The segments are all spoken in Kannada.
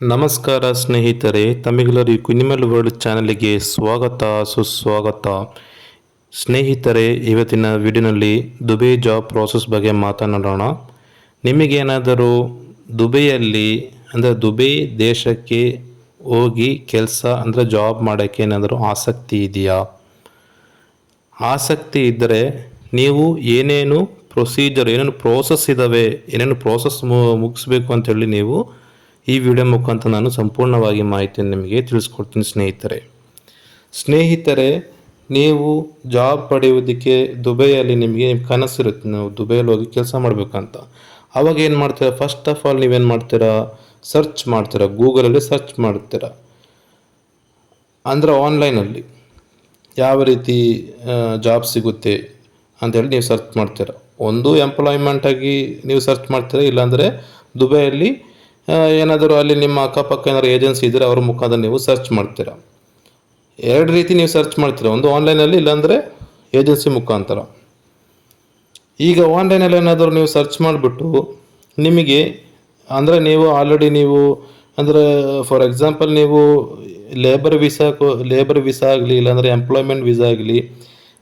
ನಮಸ್ಕಾರ ಸ್ನೇಹಿತರೆ, ತಮಿಳರಿ ಕುನಿಮಲ್ ವರ್ಲ್ಡ್ ಚಾನಲ್ಗೆ ಸ್ವಾಗತ, ಸುಸ್ವಾಗತ. ಸ್ನೇಹಿತರೆ, ಇವತ್ತಿನ ವಿಡಿಯೋನಲ್ಲಿ ದುಬೈ ಜಾಬ್ ಪ್ರಾಸೆಸ್ ಬಗ್ಗೆ ಮಾತನಾಡೋಣ. ನಿಮಗೇನಾದರೂ ದುಬೈಯಲ್ಲಿ, ಅಂದರೆ ದುಬೈ ದೇಶಕ್ಕೆ ಹೋಗಿ ಕೆಲಸ, ಅಂದರೆ ಜಾಬ್ ಮಾಡೋಕ್ಕೆ ಏನಾದರೂ ಆಸಕ್ತಿ ಇದೆಯಾ? ಆಸಕ್ತಿ ಇದ್ದರೆ ನೀವು ಏನೇನು ಪ್ರೊಸೀಜರ್, ಏನೇನು ಪ್ರೋಸೆಸ್ ಇದ್ದಾವೆ, ಏನೇನು ಪ್ರೋಸೆಸ್ ಮುಗಿಸ್ಬೇಕು ಅಂತೇಳಿ ನೀವು ಈ ವಿಡಿಯೋ ಮುಖಾಂತರ ನಾನು ಸಂಪೂರ್ಣವಾಗಿ ಮಾಹಿತಿಯನ್ನು ನಿಮಗೆ ತಿಳಿಸ್ಕೊಡ್ತೀನಿ ಸ್ನೇಹಿತರೆ. ಸ್ನೇಹಿತರೆ, ನೀವು ಜಾಬ್ ಪಡೆಯುವುದಕ್ಕೆ ದುಬೈಯಲ್ಲಿ ನಿಮಗೆ ಕನಸಿರುತ್ತೆ ನೀವು ದುಬೈಯಲ್ಲಿ ಹೋಗಿ ಕೆಲಸ ಮಾಡಬೇಕಂತ. ಅವಾಗ ಏನು ಮಾಡ್ತೀರಾ? ಫಸ್ಟ್ ಆಫ್ ಆಲ್ ನೀವೇನು ಮಾಡ್ತೀರಾ? ಸರ್ಚ್ ಮಾಡ್ತೀರಾ. ಗೂಗಲಲ್ಲಿ ಸರ್ಚ್ ಮಾಡ್ತೀರಾ. ಅಂದರೆ ಆನ್ಲೈನಲ್ಲಿ ಯಾವ ರೀತಿ ಜಾಬ್ ಸಿಗುತ್ತೆ ಅಂತೇಳಿ ನೀವು ಸರ್ಚ್ ಮಾಡ್ತೀರಾ. ಒಂದು ಎಂಪ್ಲಾಯ್ಮೆಂಟಾಗಿ ನೀವು ಸರ್ಚ್ ಮಾಡ್ತೀರಾ? ಇಲ್ಲಾಂದರೆ ದುಬೈಯಲ್ಲಿ ಏನಾದರೂ ಅಲ್ಲಿ ನಿಮ್ಮ ಅಕ್ಕಪಕ್ಕ ಏನಾದರೂ ಏಜೆನ್ಸಿ ಇದ್ದರೆ ಅವ್ರ ಮುಖಾಂತರ ನೀವು ಸರ್ಚ್ ಮಾಡ್ತೀರಾ. ಎರಡು ರೀತಿ ನೀವು ಸರ್ಚ್ ಮಾಡ್ತೀರಾ. ಒಂದು ಆನ್ಲೈನಲ್ಲಿ ಇಲ್ಲಾಂದರೆ ಏಜೆನ್ಸಿ ಮುಖಾಂತರ. ಈಗ ಆನ್ಲೈನಲ್ಲಿ ಏನಾದರೂ ನೀವು ಸರ್ಚ್ ಮಾಡಿಬಿಟ್ಟು ನಿಮಗೆ, ಅಂದರೆ ನೀವು ಆಲ್ರೆಡಿ ನೀವು, ಅಂದರೆ ಫಾರ್ ಎಕ್ಸಾಂಪಲ್ ನೀವು ಲೇಬರ್ ವೀಸಾ ಲೇಬರ್ ವೀಸಾ ಆಗಲಿ, ಇಲ್ಲಾಂದರೆ ಎಂಪ್ಲಾಯ್ಮೆಂಟ್ ವೀಸಾ ಆಗಲಿ,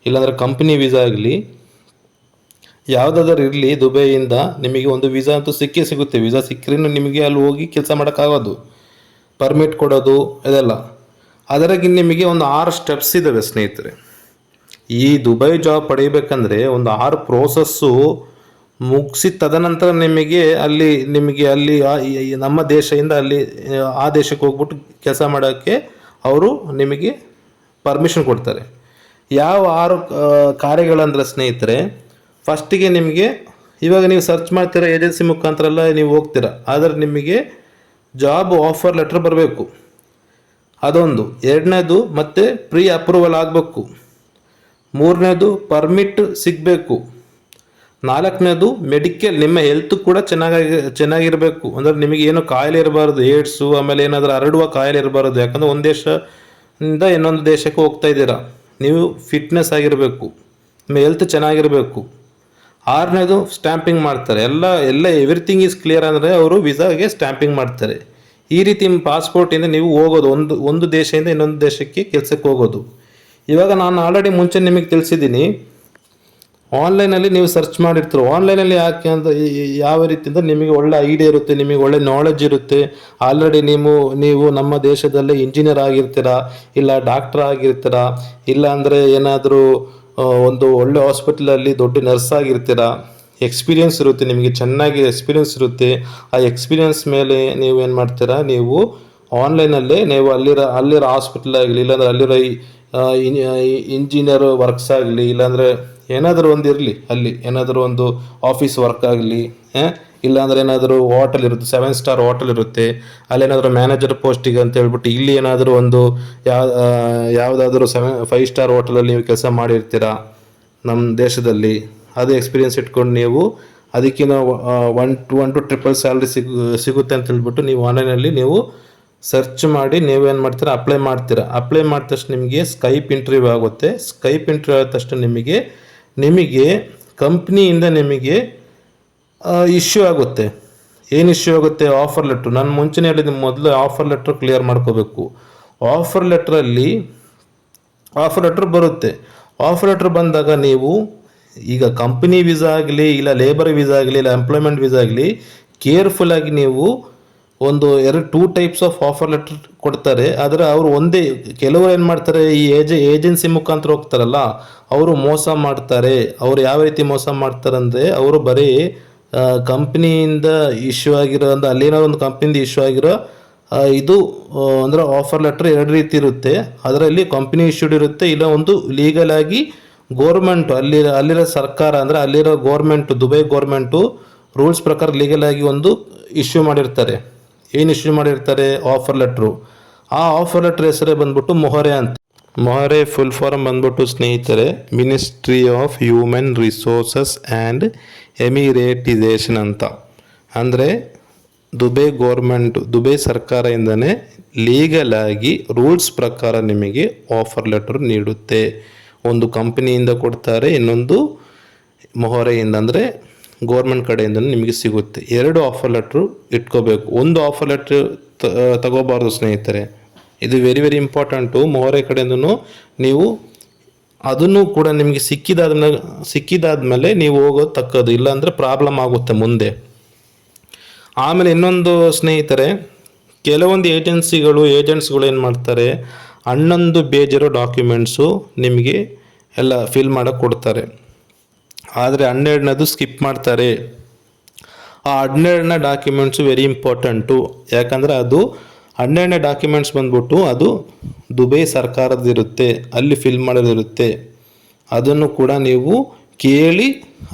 ಇಲ್ಲಾಂದರೆ ಕಂಪ್ನಿ ವೀಸಾ ಆಗಲಿ ಯಾವುದಾದ್ರೂ ಇರಲಿ ದುಬೈಯಿಂದ ನಿಮಗೆ ಒಂದು ವೀಸಾ ಅಂತೂ ಸಿಕ್ಕೇ ಸಿಗುತ್ತೆ. ವೀಸಾ ಸಿಕ್ಕರೆ ನಿಮಗೆ ಅಲ್ಲಿ ಹೋಗಿ ಕೆಲಸ ಮಾಡೋಕ್ಕಾಗೋದು. ಪರ್ಮಿಟ್ ಕೊಡೋದು ಇದೆಲ್ಲ. ಅದರಾಗಿ ನಿಮಗೆ ಒಂದು ಆರು ಸ್ಟೆಪ್ಸ್ ಇದ್ದಾವೆ ಸ್ನೇಹಿತರೆ. ಈ ದುಬೈ ಜಾಬ್ ಪಡೆಯಬೇಕಂದ್ರೆ ಒಂದು ಆರು ಪ್ರೋಸೆಸ್ಸು ಮುಗಿಸಿ ತದನಂತರ ನಿಮಗೆ ಅಲ್ಲಿ ನಿಮಗೆ ಅಲ್ಲಿ ನಮ್ಮ ದೇಶದಿಂದ ಅಲ್ಲಿ ಆ, ದೇಶಕ್ಕೆ ಹೋಗ್ಬಿಟ್ಟು ಕೆಲಸ ಮಾಡೋಕ್ಕೆ ಅವರು ನಿಮಗೆ ಪರ್ಮಿಷನ್ ಕೊಡ್ತಾರೆ. ಯಾವ ಆರು ಕಾರ್ಯಗಳಂದ್ರೆ ಸ್ನೇಹಿತರೆ ಫಸ್ಟಿಗೆ ನಿಮಗೆ, ಇವಾಗ ನೀವು ಸರ್ಚ್ ಮಾಡ್ತೀರಾ ಏಜೆನ್ಸಿ ಮುಖಾಂತರ ಎಲ್ಲ ನೀವು ಹೋಗ್ತೀರಾ. ಆದರೆ ನಿಮಗೆ ಜಾಬ್ ಆಫರ್ ಲೆಟ್ರ್ ಬರಬೇಕು. ಅದೊಂದು. ಎರಡನೇದು ಮತ್ತು ಪ್ರೀ ಅಪ್ರೂವಲ್ ಆಗಬೇಕು. ಮೂರನೇದು ಪರ್ಮಿಟ್ ಸಿಗಬೇಕು. ನಾಲ್ಕನೇದು ಮೆಡಿಕಲ್ ನಿಮ್ಮ ಹೆಲ್ತ್ ಕೂಡ ಚೆನ್ನಾಗಿ ಚೆನ್ನಾಗಿರಬೇಕು. ಅಂದರೆ ನಿಮಗೆ ಏನು ಕಾಯಿಲೆ ಇರಬಾರ್ದು, ಏಡ್ಸು, ಆಮೇಲೆ ಏನಾದರೂ ಹರಡುವ ಕಾಯಿಲೆ ಇರಬಾರ್ದು. ಯಾಕಂದರೆ ಒಂದು ದೇಶದಿಂದ ಇನ್ನೊಂದು ದೇಶಕ್ಕೆ ಹೋಗ್ತಾ ಇದ್ದೀರಾ. ನೀವು ಫಿಟ್ನೆಸ್ ಆಗಿರಬೇಕು. ನಿಮ್ಮ ಹೆಲ್ತ್ ಚೆನ್ನಾಗಿರಬೇಕು. ಆರನೇದು ಸ್ಟ್ಯಾಂಪಿಂಗ್ ಮಾಡ್ತಾರೆ. ಎಲ್ಲ ಎಲ್ಲ ಎವ್ರಿಥಿಂಗ್ ಈಸ್ ಕ್ಲಿಯರ್ ಅಂದರೆ ಅವರು ವೀಸಾಗೆ ಸ್ಟ್ಯಾಂಪಿಂಗ್ ಮಾಡ್ತಾರೆ. ಈ ರೀತಿ ಪಾಸ್ಪೋರ್ಟಿಂದ ನೀವು ಹೋಗೋದು. ಒಂದು ಒಂದು ದೇಶದಿಂದ ಇನ್ನೊಂದು ದೇಶಕ್ಕೆ ಕೆಲಸಕ್ಕೆ ಹೋಗೋದು. ಇವಾಗ ನಾನು ಆಲ್ರೆಡಿ ಮುಂಚೆ ನಿಮಗೆ ತಿಳಿಸಿದ್ದೀನಿ. ಆನ್ಲೈನಲ್ಲಿ ನೀವು ಸರ್ಚ್ ಮಾಡಿರ್ತೀರ. ಆನ್ಲೈನಲ್ಲಿ ಯಾಕೆ ಅಂತ ಯಾವ ರೀತಿಯಿಂದ ನಿಮಗೆ ಒಳ್ಳೆ ಐಡಿಯಾ ಇರುತ್ತೆ, ನಿಮಗೆ ಒಳ್ಳೆ ನಾಲೆಜ್ ಇರುತ್ತೆ. ಆಲ್ರೆಡಿ ನೀವು ನೀವು ನಮ್ಮ ದೇಶದಲ್ಲೇ ಇಂಜಿನಿಯರ್ ಆಗಿರ್ತೀರಾ, ಇಲ್ಲ ಡಾಕ್ಟರ್ ಆಗಿರ್ತೀರಾ, ಇಲ್ಲ ಅಂದರೆ ಏನಾದರೂ ಒಂದು ಒಳ್ಳೆ ಹಾಸ್ಪಿಟ್ಲಲ್ಲಿ ದೊಡ್ಡ ನರ್ಸ್ ಆಗಿರ್ತೀರಾ ಎಕ್ಸ್ಪೀರಿಯನ್ಸ್ ಇರುತ್ತೆ, ನಿಮಗೆ ಚೆನ್ನಾಗಿ ಎಕ್ಸ್ಪೀರಿಯನ್ಸ್ ಇರುತ್ತೆ, ಆ ಎಕ್ಸ್ಪೀರಿಯನ್ಸ್ ಮೇಲೆ ನೀವು ಏನು ಮಾಡ್ತೀರಾ, ನೀವು ಆನ್ಲೈನಲ್ಲೇ ನೀವು ಅಲ್ಲಿರೋ ಅಲ್ಲಿರೋ ಹಾಸ್ಪಿಟ್ಲ್ ಆಗಲಿ, ಇಲ್ಲಾಂದ್ರೆ ಅಲ್ಲಿರೋ ಇಂಜಿನಿಯರ್ ವರ್ಕ್ಸ್ ಆಗಲಿ, ಇಲ್ಲಾಂದರೆ ಏನಾದರೂ ಒಂದು ಇರಲಿ, ಅಲ್ಲಿ ಏನಾದರೂ ಒಂದು ಆಫೀಸ್ ವರ್ಕ್ ಆಗಲಿ ಇಲ್ಲಾಂದ್ರೆ ಏನಾದರೂ ಹೋಟೆಲ್ ಇರುತ್ತೆ ಸೆವೆನ್ ಸ್ಟಾರ್ ಹೋಟೆಲ್ ಇರುತ್ತೆ ಅಲ್ಲೇನಾದರೂ ಮ್ಯಾನೇಜರ್ ಪೋಸ್ಟಿಗೆ ಅಂತ ಹೇಳ್ಬಿಟ್ಟು ಇಲ್ಲಿ ಏನಾದರೂ ಒಂದು ಯಾವ ಯಾವುದಾದ್ರೂ ಸೆವೆನ್ ಫೈವ್ ಸ್ಟಾರ್ ಹೋಟೆಲಲ್ಲಿ ನೀವು ಕೆಲಸ ಮಾಡಿರ್ತೀರಾ ನಮ್ಮ ದೇಶದಲ್ಲಿ? ಅದು ಎಕ್ಸ್ಪೀರಿಯನ್ಸ್ ಇಟ್ಕೊಂಡು ನೀವು ಅದಕ್ಕಿಂತ one two one two triple salary ಸಿಗು, ಸಿಗುತ್ತೆ ಅಂತ ಹೇಳ್ಬಿಟ್ಟು ನೀವು ಆನ್ಲೈನಲ್ಲಿ ನೀವು ಸರ್ಚ್ ಮಾಡಿ ನೀವೇನು ಮಾಡ್ತೀರಾ ಅಪ್ಲೈ ಮಾಡ್ತೀರಾ. ಅಪ್ಲೈ ಮಾಡಿದ ತಕ್ಷಣ ನಿಮಗೆ ಸ್ಕೈಪ್ ಇಂಟರ್ವ್ಯೂ ಆಗುತ್ತೆ. ಸ್ಕೈಪ್ ಇಂಟರ್ವ್ಯೂ ಆದ ತಕ್ಷಣ ನಿಮಗೆ ನಿಮಗೆ ಕಂಪ್ನಿಯಿಂದ ನಿಮಗೆ ಇಶ್ಯೂ ಆಗುತ್ತೆ. ಏನು ಇಶ್ಯೂ ಆಗುತ್ತೆ? ಆಫರ್ ಲೆಟ್ರ್ ನಾನು ಮುಂಚೆನೇ ಹೇಳಿದ ಮೊದಲು ಆಫರ್ ಲೆಟ್ರ್ ಕ್ಲಿಯರ್ ಮಾಡ್ಕೋಬೇಕು. ಆಫರ್ ಲೆಟ್ರಲ್ಲಿ ಆಫರ್ ಲೆಟ್ರ್ ಬರುತ್ತೆ. ಆಫರ್ ಲೆಟ್ರ್ ಬಂದಾಗ ನೀವು ಈಗ ಕಂಪನಿ ವೀಸಾ ಆಗಲಿ, ಇಲ್ಲ ಲೇಬರ್ ವೀಸಾ ಆಗಲಿ, ಇಲ್ಲ ಎಂಪ್ಲಾಯ್ಮೆಂಟ್ ವೀಸಾ ಆಗಲಿ ಕೇರ್ಫುಲ್ ಆಗಿ ನೀವು ಒಂದು ಎರಡು two types of offer letter ಕೊಡ್ತಾರೆ. ಆದರೆ ಅವರು ಒಂದೇ, ಕೆಲವರು ಏನು ಮಾಡ್ತಾರೆ, ಈ ಏಜ್ ಏಜೆನ್ಸಿ ಮುಖಾಂತರ ಹೋಗ್ತಾರಲ್ಲ, ಅವರು ಮೋಸ ಮಾಡ್ತಾರೆ. ಅವರು ಯಾವ ರೀತಿ ಮೋಸ ಮಾಡ್ತಾರೆ ಅಂದರೆ ಅವರು ಬರೀ ಕಂಪ್ನಿಯಿಂದ ಇಶ್ಯೂ ಆಗಿರೋ ಅಂದರೆ ಅಲ್ಲಿನೋ ಒಂದು ಕಂಪ್ನಿಯಿಂದ ಇಶ್ಯೂ ಆಗಿರೋ ಇದು ಅಂದರೆ ಆಫರ್ ಲೆಟ್ರ್ ಎರಡು ರೀತಿ ಇರುತ್ತೆ. ಅದರಲ್ಲಿ ಕಂಪ್ನಿ ಇಶ್ಯೂಡ್ ಇರುತ್ತೆ, ಇಲ್ಲ ಒಂದು ಲೀಗಲ್ ಆಗಿ ಗೋರ್ಮೆಂಟು ಅಲ್ಲಿ, ಅಲ್ಲಿರೋ ಸರ್ಕಾರ, ಅಂದರೆ ಅಲ್ಲಿರೋ ಗೋರ್ಮೆಂಟು ದುಬೈ ಗೋರ್ಮೆಂಟು ರೂಲ್ಸ್ ಪ್ರಕಾರ ಲೀಗಲ್ ಆಗಿ ಒಂದು ಇಶ್ಯೂ ಮಾಡಿರ್ತಾರೆ. ಏನು ಇಶ್ಯೂ ಮಾಡಿರ್ತಾರೆ? ಆಫರ್ ಲೆಟ್ರು ಆ ಆಫರ್ ಲೆಟ್ರ್ ಹೆಸರೇ ಬಂದ್ಬಿಟ್ಟು ಮೊಹರೆ ಅಂತ. ಮೊಹರೆ ಫುಲ್ ಫಾರ್ಮ್ ಬಂದ್ಬಿಟ್ಟು ಸ್ನೇಹಿತರೆ ministry of human resources and emiratisation ಅಂತ. ಅಂದರೆ ದುಬೈ ಗೋರ್ಮೆಂಟ್ ದುಬೈ ಸರ್ಕಾರದಿಂದನೇ ಆಗಿ ರೂಲ್ಸ್ ಪ್ರಕಾರ ನಿಮಗೆ ಆಫರ್ ಲೆಟರ್ ನೀಡುತ್ತೆ. ಒಂದು ಕಂಪನಿಯಿಂದ ಕೊಡ್ತಾರೆ, ಇನ್ನೊಂದು ಮೊಹರೆಯಿಂದ, ಅಂದರೆ ಗೋರ್ಮೆಂಟ್ ಕಡೆಯಿಂದ ನಿಮಗೆ ಸಿಗುತ್ತೆ. ಎರಡು ಆಫರ್ ಲೆಟ್ರು ಇಟ್ಕೋಬೇಕು. ಒಂದು ಆಫರ್ ಲೆಟ್ರ್ ತಗೋಬಾರ್ದು ಸ್ನೇಹಿತರೆ. ಇದು ವೆರಿ ವೆರಿ ಇಂಪಾರ್ಟೆಂಟು ಮೊಹರೆ ಕಡೆಯಿಂದನೂ ನೀವು ಅದನ್ನು ಕೂಡ ನಿಮಗೆ ಸಿಕ್ಕಿದಾದ್ಮೇಲೆ ಸಿಕ್ಕಿದಾದ್ಮೇಲೆ ನೀವು ಹೋಗೋದು ತಕ್ಕದು ಇಲ್ಲಾಂದರೆ ಪ್ರಾಬ್ಲಮ್ ಆಗುತ್ತೆ ಮುಂದೆ. ಆಮೇಲೆ ಇನ್ನೊಂದು ಸ್ನೇಹಿತರೆ, ಕೆಲವೊಂದು ಏಜೆನ್ಸಿಗಳು, ಏಜೆಂಟ್ಸ್ಗಳು ಏನು ಮಾಡ್ತಾರೆ, ಹನ್ನೊಂದು ಬೇಜಿರೋ ಡಾಕ್ಯುಮೆಂಟ್ಸು ನಿಮಗೆ ಎಲ್ಲ ಫಿಲ್ ಮಾಡೋಕ್ಕೆ ಕೊಡ್ತಾರೆ. ಆದರೆ ಹನ್ನೆರಡನದು ಸ್ಕಿಪ್ ಮಾಡ್ತಾರೆ. ಆ ಹನ್ನೆರಡನ ಡಾಕ್ಯುಮೆಂಟ್ಸು ವೆರಿ ಇಂಪಾರ್ಟೆಂಟು ಯಾಕಂದರೆ ಅದು ಹನ್ನೆರಡನೇ ಡಾಕ್ಯುಮೆಂಟ್ಸ್ ಬಂದ್ಬಿಟ್ಟು ಅದು ದುಬೈ ಸರ್ಕಾರದಿರುತ್ತೆ ಅಲ್ಲಿ ಫಿಲ್ ಮಾಡೋದಿರುತ್ತೆ. ಅದನ್ನು ಕೂಡ ನೀವು ಕೇಳಿ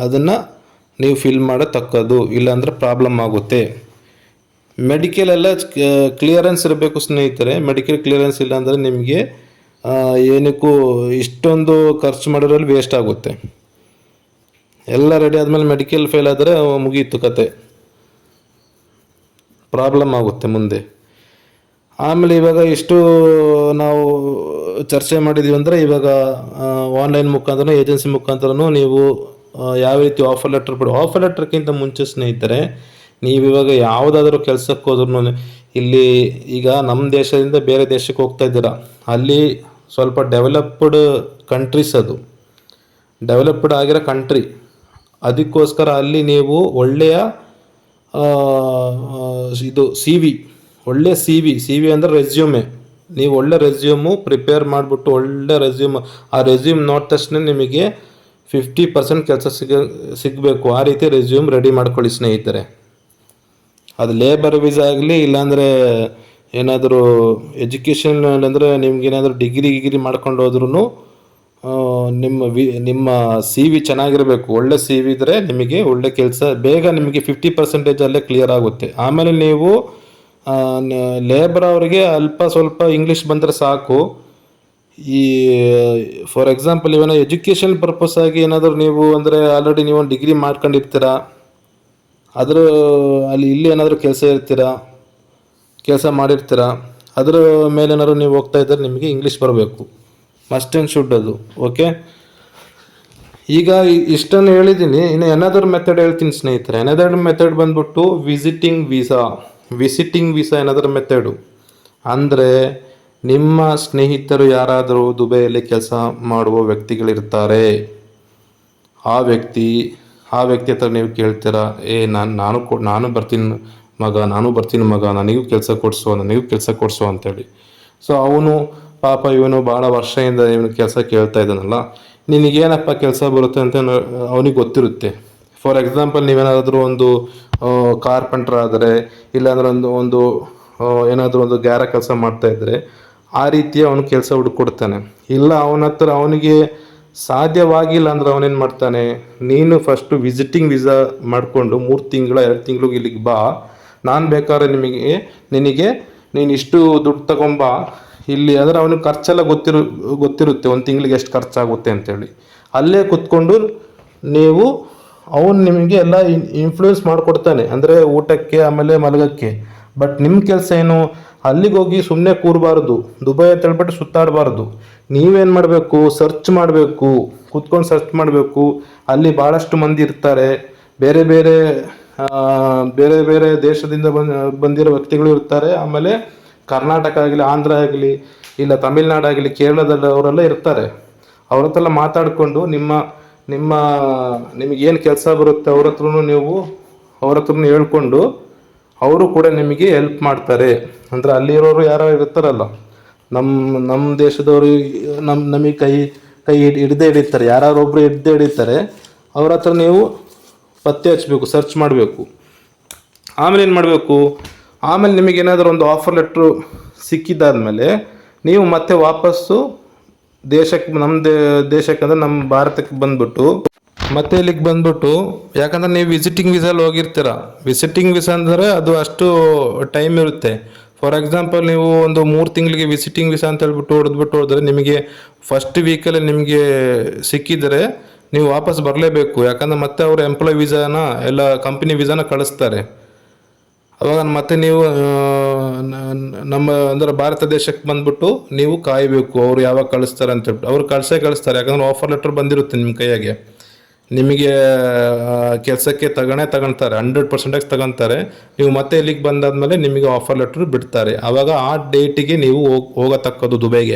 ಅದನ್ನು ನೀವು ಫಿಲ್ ಮಾಡತಕ್ಕದು ಇಲ್ಲಾಂದರೆ ಪ್ರಾಬ್ಲಮ್ ಆಗುತ್ತೆ. ಮೆಡಿಕಲ್ ಎಲ್ಲ ಕ್ಲಿಯರೆನ್ಸ್ ಇರಬೇಕು ಸ್ನೇಹಿತರೆ. ಮೆಡಿಕಲ್ ಕ್ಲಿಯರೆನ್ಸ್ ಇಲ್ಲಾಂದರೆ ನಿಮಗೆ ಏನಕ್ಕೂ ಇಷ್ಟೊಂದು ಖರ್ಚು ಮಾಡೋದ್ರಲ್ಲಿ ವೇಸ್ಟ್ ಆಗುತ್ತೆ. ಎಲ್ಲ ರೆಡಿ ಆದಮೇಲೆ ಮೆಡಿಕಲ್ ಫೇಲ್ ಆದರೆ ಮುಗೀತು ಕತೆ. ಪ್ರಾಬ್ಲಮ್ ಆಗುತ್ತೆ ಮುಂದೆ. ಆಮೇಲೆ ಇವಾಗ ಇಷ್ಟು ನಾವು ಚರ್ಚೆ ಮಾಡಿದ್ದೀವಿ ಅಂದರೆ ಇವಾಗ ಆನ್ಲೈನ್ ಮುಖಾಂತರ ಏಜೆನ್ಸಿ ಮುಖಾಂತರನೂ ನೀವು ಯಾವ ರೀತಿ ಆಫರ್ ಲೆಟರ್ ಬಿಡು ಆಫರ್ ಲೆಟರ್ಗಿಂತ ಮುಂಚೆ ಸ್ನೇಹಿತರೆ, ನೀವು ಇವಾಗ ಯಾವುದಾದ್ರೂ ಕೆಲಸಕ್ಕೆ ಹೋದ್ರೂ ಇಲ್ಲಿ ಈಗ ನಮ್ಮ ದೇಶದಿಂದ ಬೇರೆ ದೇಶಕ್ಕೆ ಹೋಗ್ತಾ ಇದ್ದೀರಾ? ಅಲ್ಲಿ ಸ್ವಲ್ಪ ಡೆವಲಪ್ಡ್ ಕಂಟ್ರೀಸ್ ಅದು. ಡೆವಲಪ್ಡ್ ಆಗಿರೋ ಕಂಟ್ರಿ ಅದಕ್ಕೋಸ್ಕರ ಅಲ್ಲಿ ನೀವು ಒಳ್ಳೆಯ ಇದು ಸಿ ವಿ ಒಳ್ಳೆ ಸಿ ವಿ ಸಿ ವಿ ಅಂದರೆ ರೆಸ್ಯೂಮೆ ನೀವು ಒಳ್ಳೆ ರೆಸ್ಯೂಮು ಪ್ರಿಪೇರ್ ಮಾಡಿಬಿಟ್ಟು ಒಳ್ಳೆ ರೆಸ್ಯೂಮ್ ಆ ರೆಸ್ಯೂಮ್ ನೋಡಿದ ತಕ್ಷಣ ನಿಮಗೆ ಫಿಫ್ಟಿ ಪರ್ಸೆಂಟ್ ಕೆಲಸ ಸಿಗ, ಸಿಗಬೇಕು. ಆ ರೀತಿ ರೆಸ್ಯೂಮ್ ರೆಡಿ ಮಾಡ್ಕೊಳ್ಳಿ ಸ್ನೇಹಿತರೆ. ಅದು ಲೇಬರ್ ವೀಸಾ ಆಗಲಿ, ಇಲ್ಲಾಂದರೆ ಏನಾದರೂ ಎಜುಕೇಷನ್ ಅಂದರೆ ನಿಮ್ಗೆ ಏನಾದರೂ ಡಿಗ್ರಿ ಗಿಗ್ರಿ ಮಾಡ್ಕೊಂಡು ಹೋದ್ರೂ ನಿಮ್ಮ ವಿ, ನಿಮ್ಮ ಸಿ ವಿ ಚೆನ್ನಾಗಿರಬೇಕು. ಒಳ್ಳೆ ಸಿ ವಿ ಇದ್ದರೆ ನಿಮಗೆ ಒಳ್ಳೆ ಕೆಲಸ, ಬೇಗ ನಿಮಗೆ ಫಿಫ್ಟಿ ಪರ್ಸೆಂಟೇಜಲ್ಲೇ ಕ್ಲಿಯರ್ ಆಗುತ್ತೆ. ಆಮೇಲೆ ನೀವು ಲೇಬರ್ ಅವರಿಗೆ ಅಲ್ಪ ಸ್ವಲ್ಪ ಇಂಗ್ಲೀಷ್ ಬಂದರೆ ಸಾಕು. ಈ ಫಾರ್ ಎಕ್ಸಾಂಪಲ್ ಇವನ ಎಜುಕೇಷನ್ ಪರ್ಪಸ್ ಆಗಿ ಏನಾದರೂ ನೀವು ಅಂದರೆ ಆಲ್ರೆಡಿ ನೀವು ಡಿಗ್ರಿ ಮಾಡ್ಕೊಂಡಿರ್ತೀರಾ? ಅದ್ರ ಅಲ್ಲಿ ಇಲ್ಲಿ ಏನಾದರೂ ಕೆಲಸ ಇರ್ತೀರಾ? ಕೆಲಸ ಮಾಡಿರ್ತೀರಾ? ಅದರ ಮೇಲೆ ಏನಾದ್ರು ನೀವು ಹೋಗ್ತಾ ಇದ್ದರೆ ನಿಮಗೆ ಇಂಗ್ಲೀಷ್ ಬರಬೇಕು. ಮಸ್ಟ್ ಆ್ಯಂಡ್ ಶುಡ್ ಅದು ಓಕೆ ಈಗ ಇಷ್ಟನ್ನು ಹೇಳಿದ್ದೀನಿ. ಇನ್ನು ಏನಾದರೂ ಮೆಥಡ್ ಹೇಳ್ತೀನಿ ಸ್ನೇಹಿತರೆ. ಎನದರ್ ಮೆಥಡ್ ಬಂದ್ಬಿಟ್ಟು ವಿಸಿಟಿಂಗ್ ವೀಸಾ ವಿಸಿಟಿಂಗ್ ವೀಸಾ ಏನಾದರೂ ಮೆಥಡು ಅಂದರೆ ನಿಮ್ಮ ಸ್ನೇಹಿತರು ಯಾರಾದರೂ ದುಬೈಯಲ್ಲಿ ಕೆಲಸ ಮಾಡುವ ವ್ಯಕ್ತಿಗಳಿರ್ತಾರೆ. ಆ ವ್ಯಕ್ತಿ ಆ ವ್ಯಕ್ತಿ ಹತ್ರ ನೀವು ಕೇಳ್ತೀರಾ, ಏ, ನಾನು ನಾನು ಕೊ, ನಾನು ಬರ್ತೀನಿ ಮಗ, ನಾನು ಬರ್ತೀನಿ ಮಗ, ನನಗೂ ಕೆಲಸ ಕೊಡಿಸು, ನನಗೂ ಕೆಲಸ ಕೊಡಿಸು ಅಂತೇಳಿ. ಸೊ ಅವನು ಪಾಪ ಇವನು ಭಾಳ ವರ್ಷದಿಂದ ಇವನು ಕೆಲಸ ಕೇಳ್ತಾ ಇದ್ದಾನಲ್ಲ. ನಿನಗೇನಪ್ಪ ಕೆಲಸ ಬರುತ್ತೆ ಅಂತ ಅವನಿಗೆ ಗೊತ್ತಿರುತ್ತೆ. ಫಾರ್ ಎಕ್ಸಾಂಪಲ್ ನೀವೇನಾದರೂ ಒಂದು ಕಾರ್ಪೆಂಟ್ರ್ ಆದರೆ, ಇಲ್ಲಾಂದ್ರೆ ಒಂದು ಒಂದು ಏನಾದರೂ ಒಂದು ಗ್ಯಾರ ಕೆಲಸ ಮಾಡ್ತಾ ಇದ್ದರೆ ಆ ರೀತಿ ಅವನು ಕೆಲಸ ಹುಡುಕೊಡ್ತಾನೆ. ಇಲ್ಲ, ಅವನ ಹತ್ರ ಅವನಿಗೆ ಸಾಧ್ಯವಾಗಿಲ್ಲ ಅಂದ್ರೆ ಅವನೇನು ಮಾಡ್ತಾನೆ, ನೀನು ಫಸ್ಟು ವಿಸಿಟಿಂಗ್ ವೀಸಾ ಮಾಡಿಕೊಂಡು ಮೂರು ತಿಂಗಳ, ಎರಡು ತಿಂಗಳು ಇಲ್ಲಿಗೆ ಬಾ. ನಾನು ಬೇಕಾದ್ರೆ ನಿಮಗೆ, ನಿನಗೆ, ನೀನು ಇಷ್ಟು ದುಡ್ಡು ತಗೊಂಬಾ. ಇಲ್ಲಿ ಅಂದರೆ ಅವನಿಗೆ ಖರ್ಚೆಲ್ಲ ಗೊತ್ತಿರು, ಗೊತ್ತಿರುತ್ತೆ, ಒಂದು ತಿಂಗಳಿಗೆ ಎಷ್ಟು ಖರ್ಚಾಗುತ್ತೆ ಅಂತೇಳಿ. ಅಲ್ಲೇ ಕುತ್ಕೊಂಡು ನೀವು ಅವನು ನಿಮಗೆ ಎಲ್ಲ ಇನ್ಫ್ಲೂಯೆನ್ಸ್ ಮಾಡಿಕೊಡ್ತಾನೆ. ಅಂದರೆ ಊಟಕ್ಕೆ, ಆಮೇಲೆ ಮಲಗಕ್ಕೆ. ಬಟ್ ನಿಮ್ಮ ಕೆಲಸ ಏನು? ಅಲ್ಲಿಗೆ ಹೋಗಿ ಸುಮ್ಮನೆ ಕೂರಬಾರ್ದು. ದುಬೈ ಅಂತ ಹೇಳ್ಬಿಟ್ಟು ಸುತ್ತಾಡಬಾರ್ದು. ನೀವೇನು ಮಾಡಬೇಕು? ಸರ್ಚ್ ಮಾಡಬೇಕು. ಕೂತ್ಕೊಂಡು ಸರ್ಚ್ ಮಾಡಬೇಕು. ಅಲ್ಲಿ ಭಾಳಷ್ಟು ಮಂದಿ ಇರ್ತಾರೆ. ಬೇರೆ ಬೇರೆ ಬೇರೆ ಬೇರೆ ದೇಶದಿಂದ ಬಂದ, ಬಂದಿರೋ ವ್ಯಕ್ತಿಗಳು ಇರ್ತಾರೆ. ಆಮೇಲೆ ಕರ್ನಾಟಕ ಆಗಲಿ, ಆಂಧ್ರ ಆಗಲಿ, ಇಲ್ಲ ತಮಿಳ್ನಾಡು ಆಗಲಿ ಕೇರಳದಲ್ಲಿ ಅವರೆಲ್ಲ ಇರ್ತಾರೆ. ಅವ್ರ ಹತ್ರ ಮಾತಾಡಿಕೊಂಡು ನಿಮ್ಮ ನಿಮ್ಮ ನಿಮಗೇನು ಕೆಲಸ ಬರುತ್ತೆ ಅವ್ರ ಹತ್ರನೂ ನೀವು ಅವ್ರ ಹತ್ರನೂ ಹೇಳ್ಕೊಂಡು ಅವರು ಕೂಡ ನಿಮಗೆ ಹೆಲ್ಪ್ ಮಾಡ್ತಾರೆ. ಅಂದರೆ ಅಲ್ಲಿರೋರು ಯಾರೋ ಇರ್ತಾರಲ್ಲ ನಮ್ಮ ನಮ್ಮ ದೇಶದವರು ನಮ್ಮ ನಮಗೆ ಕೈ ಕೈ ಹಿಡ್- ಹಿಡ್ದೇ ಹಿಡಿತಾರೆ. ಯಾರು ಒಬ್ಬರು ಹಿಡ್ದೇ ಹಿಡಿತಾರೆ, ಅವ್ರ ಹತ್ರ ನೀವು ಪತ್ತೆ ಹಚ್ಚಬೇಕು ಸರ್ಚ್ ಮಾಡಬೇಕು. ಆಮೇಲೆ ಏನು ಮಾಡಬೇಕು? ಆಮೇಲೆ ನಿಮಗೆ ಏನಾದರೂ ಒಂದು ಆಫರ್ ಲೆಟ್ರು ಸಿಕ್ಕಿದ್ದಾದ್ಮೇಲೆ ನೀವು ಮತ್ತೆ ವಾಪಸ್ಸು ದೇಶಕ್ಕೆ ನಮ್ಮ ದೇಶಕ್ಕೆ ಅಂದರೆ ನಮ್ಮ ಭಾರತಕ್ಕೆ ಬಂದ್ಬಿಟ್ಟು, ಮತ್ತೆ ಇಲ್ಲಿಗೆ ಬಂದ್ಬಿಟ್ಟು, ಯಾಕಂದ್ರೆ ನೀವು ವಿಸಿಟಿಂಗ್ ವೀಸಲ್ಲಿ ಹೋಗಿರ್ತೀರ. ವಿಸಿಟಿಂಗ್ ವೀಸಾ ಅಂದರೆ ಅದು ಅಷ್ಟು ಟೈಮ್ ಇರುತ್ತೆ. ಫಾರ್ ಎಕ್ಸಾಂಪಲ್ ನೀವು ಒಂದು ಮೂರು ತಿಂಗಳಿಗೆ ವಿಸಿಟಿಂಗ್ ವೀಸಾ ಅಂತ ಹೇಳ್ಬಿಟ್ಟು ಹೊಡೆದ್ಬಿಟ್ಟು ಹೋದ್ರೆ ನಿಮಗೆ ಫಸ್ಟ್ ವೀಕಲ್ಲಿ ನಿಮಗೆ ಸಿಕ್ಕಿದರೆ ನೀವು ವಾಪಸ್ ಬರಲೇಬೇಕು. ಯಾಕಂದ್ರೆ ಮತ್ತೆ ಅವರು ಎಂಪ್ಲಾಯ್ ವೀಸಾನ ಎಲ್ಲ ಕಂಪ್ನಿ ವೀಸಾನ ಕಳಿಸ್ತಾರೆ. ಅವಾಗ ಮತ್ತೆ ನೀವು ನಮ್ಮ ಅಂದ್ರೆ ಭಾರತ ದೇಶಕ್ಕೆ ಬಂದ್ಬಿಟ್ಟು ನೀವು ಕಾಯಬೇಕು, ಅವ್ರು ಯಾವಾಗ ಕಳಿಸ್ತಾರೆ ಅಂತ ಹೇಳ್ಬಿಟ್ಟು. ಅವ್ರು ಕಳ್ಸೇ ಕಳಿಸ್ತಾರೆ, ಯಾಕಂದ್ರೆ ಆಫರ್ ಲೆಟರ್ ಬಂದಿರುತ್ತೆ ನಿಮ್ಮ ಕೈಯಾಗೆ. ನಿಮಗೆ ಕೆಲಸಕ್ಕೆ ತಗೊಳೇ ತಗೊಳ್ತಾರೆ ಹಂಡ್ರೆಡ್ ಪರ್ಸೆಂಟಾಗಿ ತಗೊತಾರೆ ನೀವು ಮತ್ತೆ ಇಲ್ಲಿಗೆ ಬಂದಾದ್ಮೇಲೆ ನಿಮಗೆ ಆಫರ್ ಲೆಟ್ರ್ ಬಿಡ್ತಾರೆ. ಆವಾಗ ಆ ಡೇಟಿಗೆ ನೀವು ಹೋಗ್, ಹೋಗತಕ್ಕದ್ದು ದುಬೈಗೆ.